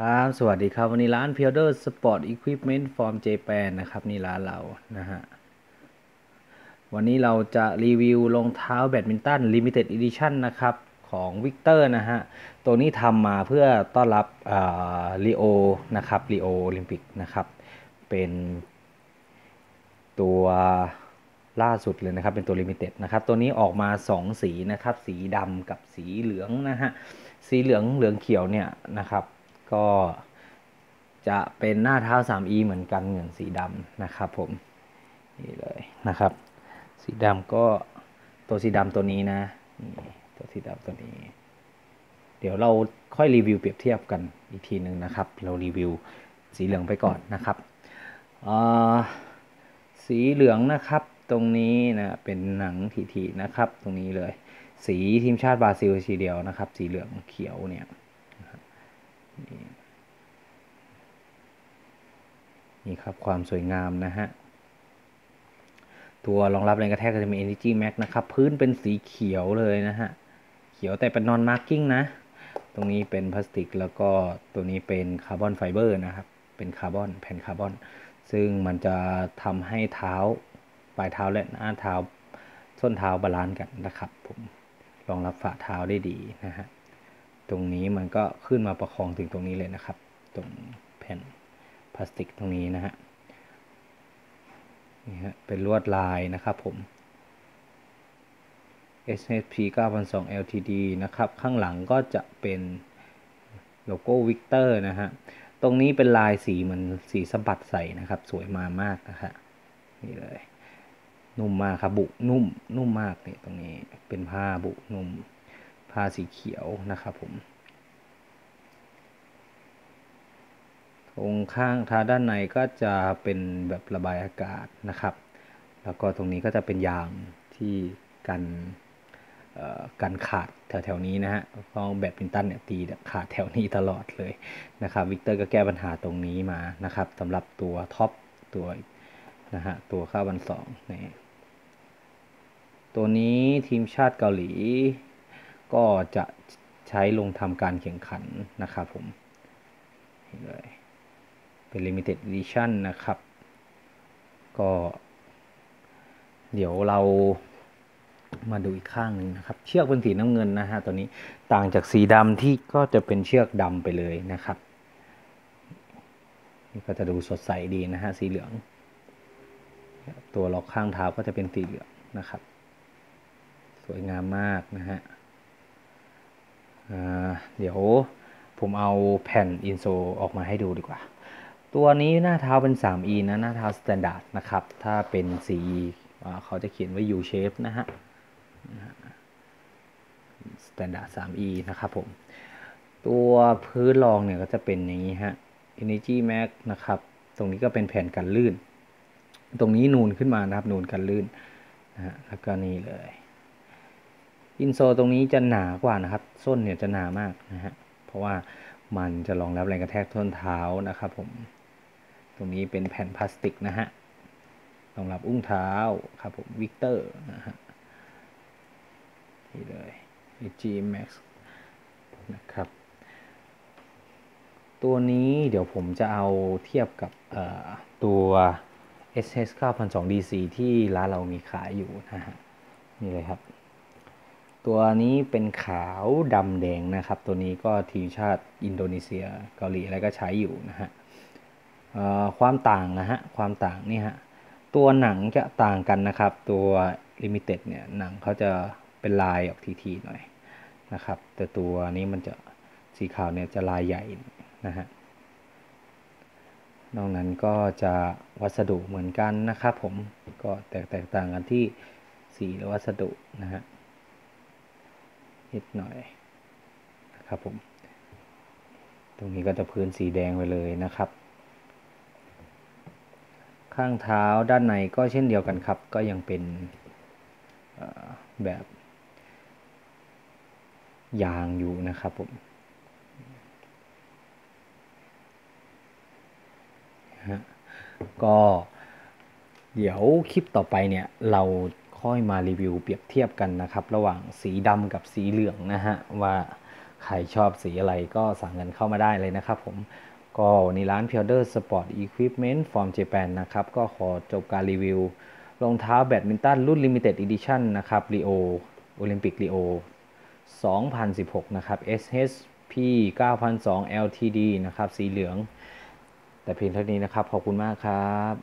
ครับสวัสดีครับ วันนี้ร้าน p i o d e r Sport Equipment from Japan นะครับ นี่ร้านเรานะฮะ วันนี้เราจะรีวิวรองเท้าแบดมินตัน Limited Edition นะครับ ของ Victor นะฮะ ตัวนี้ทำมาเพื่อต้อนรับลีโอนะครับลีโอโอลิมปิกนะครับ เป็นตัวล่าสุดเลยนะครับ เป็นตัว Limited นะครับ ตัวนี้ออกมา 2 สีนะครับ สีดำกับสีเหลืองนะฮะ สีเหลืองเหลืองเขียวเนี่ยนะครับ ก็จะเป็นหน้าเท้า 3E เหมือนกันเหมือนสีดำนะครับผมนี่เลยนะครับ สีดำก็ตัวสีดำตัวนี้นะนี่ตัวสีดำตัวนี้ เดี๋ยวเราค่อยรีวิวเปรียบเทียบกันอีกทีหนึ่งนะครับ เรารีวิวสีเหลืองไปก่อนนะครับสีเหลืองนะครับตรงนี้นะเป็นหนังทีๆนะครับ ตรงนี้เลย สีทีมชาติบราซิลสีเดียวนะครับ สีเหลืองเขียวเนี่ย นี่ครับความสวยงามนะฮะ ตัวรองรับแรงกระแทกก็จะมี Energy Max นะครับ พื้นเป็นสีเขียวเลยนะฮะ เขียวแต่เป็นนอนมาร์กิ้งนะ ตรงนี้เป็นพลาสติกแล้วก็ตัวนี้เป็นคาร์บอนไฟเบอร์นะครับ เป็นคาร์บอนแผ่นคาร์บอน ซึ่งมันจะทำให้เท้าปลายเท้าและหน้าเท้าส้นเท้าบาลานซ์กันนะครับผมรองรับฝ่าเท้าได้ดีนะฮะ ตรงนี้มันก็ขึ้นมาประคองถึงตรงนี้เลยนะครับ ตรงแผ่น พลาสติกตรงนี้นะฮะนี่ฮะเป็นลวดลายนะครับผม SHP 9002 LTD นะครับ ข้างหลังก็จะเป็นโลโก้วิกเตอร์นะฮะ ตรงนี้เป็นลายสีเหมือนสีสบัดใส่นะครับ สวยมามากนะฮะนี่เลย นุ่มมากครับ บุนุ่ม นุ่มมากเนี่ยตรงนี้เป็นผ้าบุนุ่ม ผ้าสีเขียวนะครับผม ตรงข้างท้าด้านในก็จะเป็นแบบระบายอากาศนะครับ แล้วก็ตรงนี้ก็จะเป็นยางที่กันกันขาดแถวๆนี้นะฮะเพราะแบดมินตันเนี่ยตีขาดแถวนี้ตลอดเลยนะครับวิกเตอร์ก็แก้ปัญหาตรงนี้มานะครับสำหรับตัวท็อปตัวนะฮะตัวข้าวันสองนี่ตัวนี้ทีมชาติเกาหลี ก็จะใช้ลงทำการแข่งขันนะครับผมเลย เป็น limited edition นะครับ ก็ เดี๋ยวเรามาดูอีกข้างหนึ่งนะครับ เชือกเป็นสีน้ำเงินนะฮะตัวนี้ต่างจากสีดำที่ก็จะเป็นเชือกดำไปเลยนะครับ นี่ก็จะดูสดใสดีนะฮะสีเหลือง ตัวล็อกข้างเท้าก็จะเป็นสีเหลืองนะครับ สวยงามมากนะฮะเดี๋ยวผมเอาแผ่นอินโซออกมาให้ดูดีกว่า ตัวนี้หน้าเท้าเป็น 3e นะ หน้าเท้าสแตนดาร์ดนะครับ ถ้าเป็น 4e เขาจะเขียนไว้ U shape นะฮะสแตนดาร์ด 3e นะครับผม ตัวพื้นรองเนี่ยก็จะเป็นอย่างนี้ฮะ Energy Max นะครับ ตรงนี้ก็เป็นแผ่นกันลื่น ตรงนี้นูนขึ้นมานะครับ นูนกันลื่นนะฮะ แล้วก็นี่เลย อินโซตรงนี้จะหนากว่านะครับ ส้นเนี่ยจะหนามากนะฮะ เพราะว่ามันจะรองรับแรงกระแทกท้นเท้านะครับผม ตรงนี้เป็นแผ่นพลาสติกนะฮะรองรับอุ้งเท้าครับผมวิกเตอร์นะฮะนี่เลย G Max นะครับ ตัวนี้เดี๋ยวผมจะเอาเทียบกับตัว SS 9002 DC ที่ร้านเรามีขายอยู่นะฮะ นี่เลยครับ ตัวนี้เป็นขาวดำแดงนะครับ ตัวนี้ก็ทีมชาติอินโดนีเซียเกาหลีอะไรก็ใช้อยู่นะฮะ ความต่างนะฮะความต่างนี่ฮะตัวหนังจะต่างกันนะครับ ตัวลิมิเต็ดเนี่ยหนังเขาจะเป็นลายออกทีๆหน่อยนะครับ แต่ตัวนี้มันจะสีขาวเนี่ยจะลายใหญ่นะฮะนอกนั้นก็จะวัสดุเหมือนกันนะครับผมก็แตกแตกต่างกันที่สีและวัสดุนะฮะนิดหน่อยนะครับผม ตรงนี้ก็จะพื้นสีแดงไปเลยนะครับ ข้างเท้าด้านในก็เช่นเดียวกันครับ ก็ยังเป็นแบบยางอยู่นะครับผมก็เดี๋ยวคลิปต่อไปเนี่ยเราค่อยมารีวิวเปรียบเทียบกันนะครับ ระหว่างสีดำกับสีเหลืองนะฮะว่าใครชอบสีอะไรก็สั่งกันเข้ามาได้เลยนะครับผม ก็ในร้าน p i l d e r Sport Equipment from Japan นะครับ ก็ขอจบการรีวิวรองเท้าแบดมินตันรุ่น Limited Edition นะครับ Rio Olympic Rio 2016 นะครับ SHP 9002 LTD นะครับ สีเหลือง แต่เพียงเท่านี้นะครับ ขอบคุณมากครับ